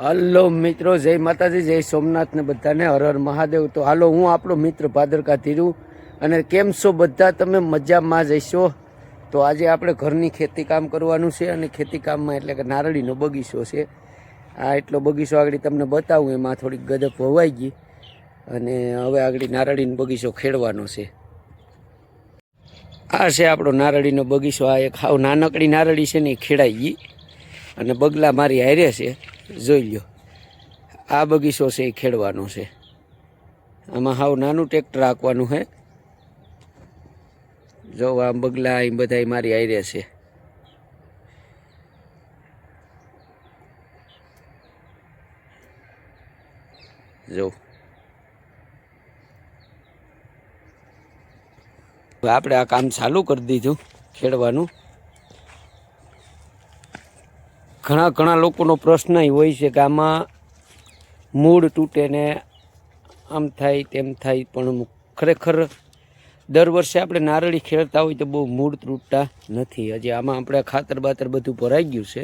Hello મિત્રો, જય માતાજી, જય સોમનાથ ને બધાને હર હર મહાદેવ. તો હાલો, હું આપણો મિત્ર ભાદરકા ધીરુ. અને કેમ છો બધા? તમે મજામાં જઈશો તો આજે આપણે ઘરની ખેતી કામ કરવાનું છે અને ખેતી કામમાં એટલે કે નારળીનો બગીચો છે. આ એટલો બગીચો આગળ તમને બતાવું, એમાં થોડીક ગદપ હોવાઈ ગઈ. અને હવે આગળ નારળીનો બગીચો ખેડવાનો છે. આ છે આપણો નારળીનો બગીચો. આ એક હાવ નાનકડી નારળી છે ને એ ખેડાઈ ગઈ. અને બગલા મારી હારે છે. જોઈ લ્યો. આ બગીચો છે, એ ખેડવાનો છે. આમાં હાવ નાનું ટ્રેક્ટર હાંકવાનું છે. જો આ બગલા એ બધા મારી હારે છે. જો. આપણે આ કામ ચાલુ કરી દીધું ખેડવાનું. ઘણા ઘણા લોકોનો પ્રશ્ન એ હોય છે કે આમાં મૂળ તૂટે ને આમ થાય તેમ થાય, પણ ખરેખર દર વર્ષે આપણે નારળી ખેડતા હોય તો બહુ મૂળ તૂટતા નથી. હજી આમાં આપણે ખાતર બાતર બધું ભરાઈ ગયું છે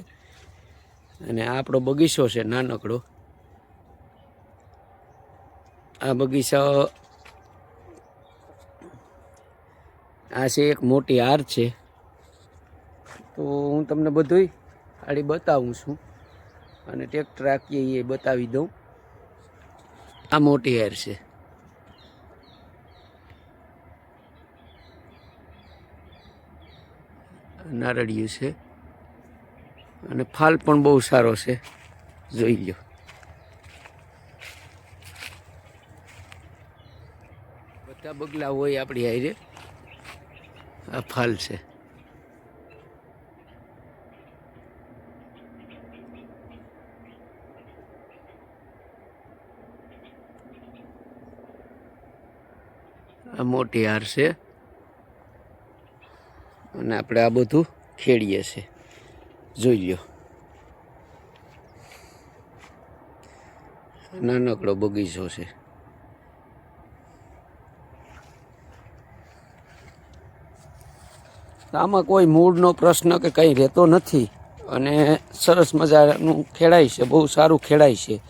અને આપણો બગીચો છે નાનકડો. આ બગીચા આ છે એક મોટી હાર છે. તો હું તમને બધુંય આડી બતાવું છું. અને ટ્રેક્ટર રાખીએ એ બતાવી દઉં. આ મોટી હેર છે. નારળિયું છે. અને ફાલ પણ બહુ સારો છે. જોઈ લો બધા બગલા હોય આપણી હારે. આ ફાલ છે. મોટી હાર છે. અને આપણે આ બધું ખેડીએ છે. જોઈ લ્યો. નાનકડો બગીચો છે. આમાં કોઈ મૂળનો પ્રશ્ન કે કંઈ રહેતો નથી. અને સરસ મજાનું ખેડાય છે, બહુ સારું ખેડાય છે.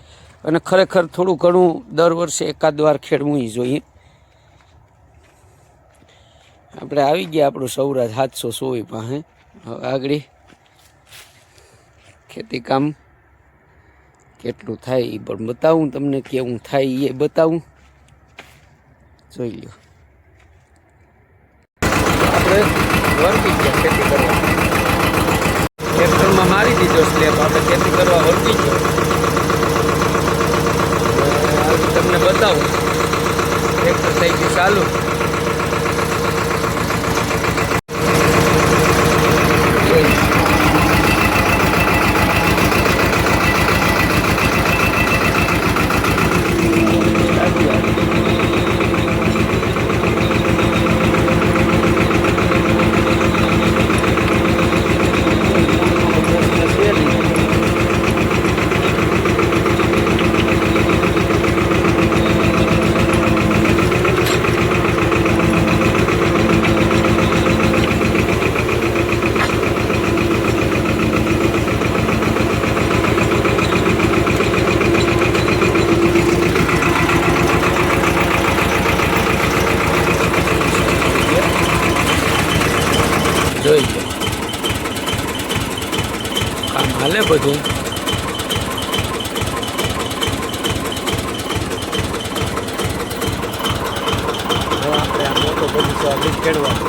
અને ખરેખર થોડું ઘણું દર વર્ષે એકાદ વાર ખેડવું જોઈએ. આપણે આવી ગયા આપણું સૌરાજ સાતસો સોવી પાસે. હવે આગળ ખેતી કામ કેટલું થાય એ પણ બતાવું, તમને કેવું થાય એ બતાવું. જોઈ લ્યો. આપણે વળગી ગયા ખેતી કરવા. ટ્રેક્ટરમાં મારી દીધો સ્લેબ, આપણે ખેતી કરવા વળગી ગયો. તમને બતાવું. ટ્રેક્ટર થઈ ગયું ચાલુ જોઈ લો કામ હાલે બધું. આપણે આ મોટો બગીચો ખેડવાનો